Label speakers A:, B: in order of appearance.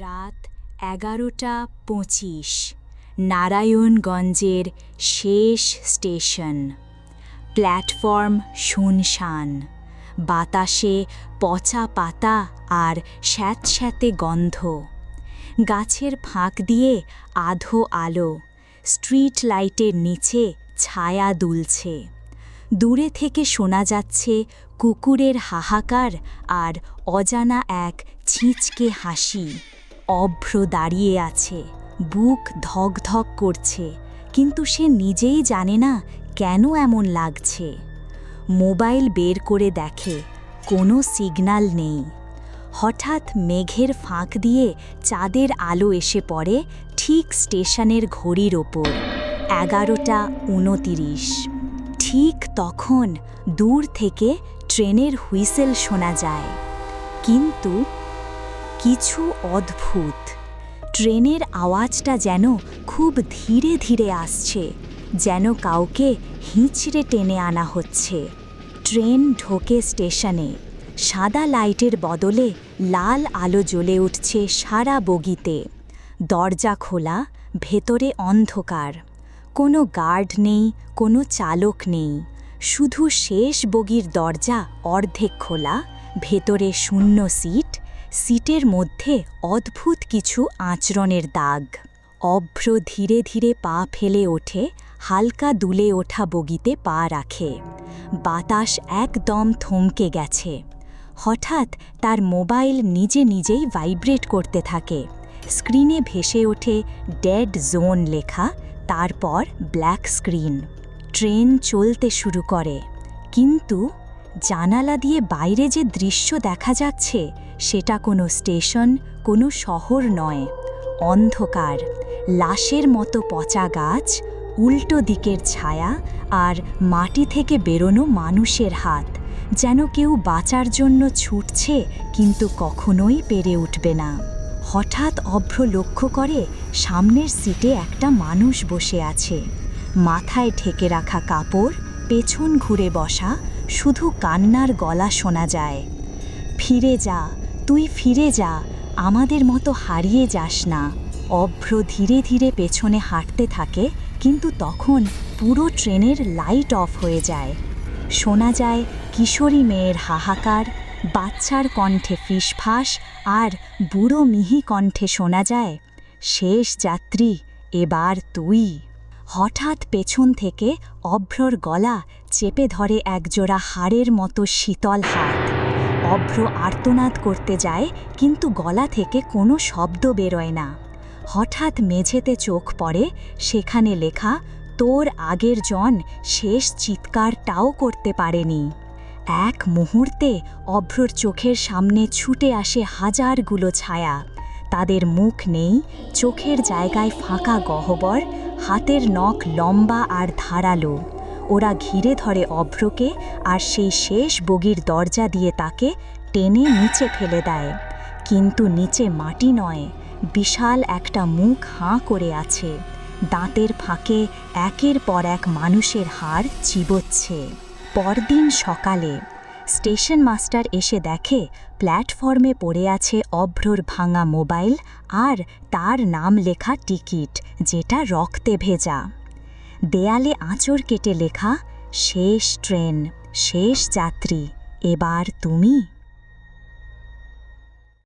A: রাত এগারোটা পঁচিশ, নারায়ণগঞ্জের শেষ স্টেশন। প্ল্যাটফর্ম শুনশান, বাতাসে পচা পাতা আর স্যাঁতস্যাঁতে গন্ধ। গাছের ফাঁক দিয়ে আধো আলো, স্ট্রিট লাইটের নিচে ছায়া দুলছে। দূরে থেকে শোনা যাচ্ছে কুকুরের হাহাকার আর অজানা এক ছিঁচকে হাসি। অভ্র দাঁড়িয়ে আছে, বুক ধকধক করছে, কিন্তু সে নিজেই জানে না কেন এমন লাগছে। মোবাইল বের করে দেখে, কোনো সিগন্যাল নেই। হঠাৎ মেঘের ফাঁক দিয়ে চাঁদের আলো এসে পড়ে ঠিক স্টেশনের ঘড়ির ওপর, এগারোটা উনতিরিশ। ঠিক তখন দূর থেকে ট্রেনের হুইসেল শোনা যায়। কিন্তু কিছু অদ্ভুত। ট্রেনের আওয়াজটা যেন খুব ধীরে ধীরে আসছে, যেন কাউকে হিঁচড়ে টেনে আনা হচ্ছে। ট্রেন ঢোকে স্টেশনে। সাদা লাইটের বদলে লাল আলো জ্বলে উঠছে সারা বগিতে। দরজা খোলা, ভেতরে অন্ধকার। কোনো গার্ড নেই, কোনো চালক নেই। শুধু শেষ বগির দরজা অর্ধেক খোলা, ভেতরে শূন্য সিট সিটের মধ্যে অদ্ভুত কিছু আচরণের দাগ। অভ্র ধীরে ধীরে পা ফেলে ওঠে, হালকা দুলে ওঠা বগিতে পা রাখে। বাতাস একদম থমকে গেছে। হঠাৎ তার মোবাইল নিজে নিজেই ভাইব্রেট করতে থাকে। স্ক্রিনে ভেসে ওঠে ডেড জোন লেখা, তারপর ব্ল্যাক স্ক্রিন। ট্রেন চলতে শুরু করে। কিন্তু জানালা দিয়ে বাইরে যে দৃশ্য দেখা যাচ্ছে, সেটা কোনো স্টেশন, কোনো শহর নয়। অন্ধকার, লাশের মতো পচা গাছ, উল্টো দিকের ছায়া আর মাটি থেকে বেরোনো মানুষের হাত। যেন কেউ বাঁচার জন্য ছুটছে, কিন্তু কখনোই পেরে উঠবে না। হঠাৎ অভ্র লক্ষ্য করে সামনের সিটে একটা মানুষ বসে আছে। মাথায় ঢেকে রাখা কাপড়, পেছন ঘুরে বসা শুধু কান্নার গলা শোনা যায়। ফিরে যা, তুই ফিরে যা, আমাদের মতো হারিয়ে যাস না। অভ্র ধীরে ধীরে পেছনে হাঁটতে থাকে, কিন্তু তখন পুরো ট্রেনের লাইট অফ হয়ে যায়। শোনা যায় কিশোরী মেয়ের হাহাকার, বাচ্চার কণ্ঠে ফিসফাস আর বুড়ো মিহি কণ্ঠে শোনা যায়, শেষ যাত্রী, এবার তুই। হঠাৎ পেছন থেকে অভ্রর গলা চেপে ধরে একজোড়া হাড়ের মতো শীতল হাত। অভ্র আর্তনাদ করতে যায়, কিন্তু গলা থেকে কোনো শব্দ বেরোয় না। হঠাৎ মেঝেতে চোখ পড়ে, সেখানে লেখা, তোর আগের জন শেষ চিৎকারটাও করতে পারেনি। এক মুহূর্তে অভ্রর চোখের সামনে ছুটে আসে হাজারগুলো ছায়া। তাদের মুখ নেই, চোখের জায়গায় ফাঁকা গহ্বর, হাতের নখ লম্বা আর ধারালো। ওরা ঘিরে ধরে অভ্রকে আর সেই শেষ বগির দরজা দিয়ে তাকে টেনে নিচে ফেলে দেয়। কিন্তু নিচে মাটি নয়, বিশাল একটা মুখ হাঁ করে আছে। দাঁতের ফাঁকে একের পর এক মানুষের হাড় চিবোচ্ছে। পরদিন সকালে স্টেশন মাস্টার এসে দেখে প্ল্যাটফর্মে পড়ে আছে অভ্রর ভাঙা মোবাইল আর তার নাম লেখা টিকিট, যেটা রক্তে ভেজা। দেয়ালে আঁচড় কেটে লেখা, শেষ ট্রেন, শেষ যাত্রী, এবার তুমি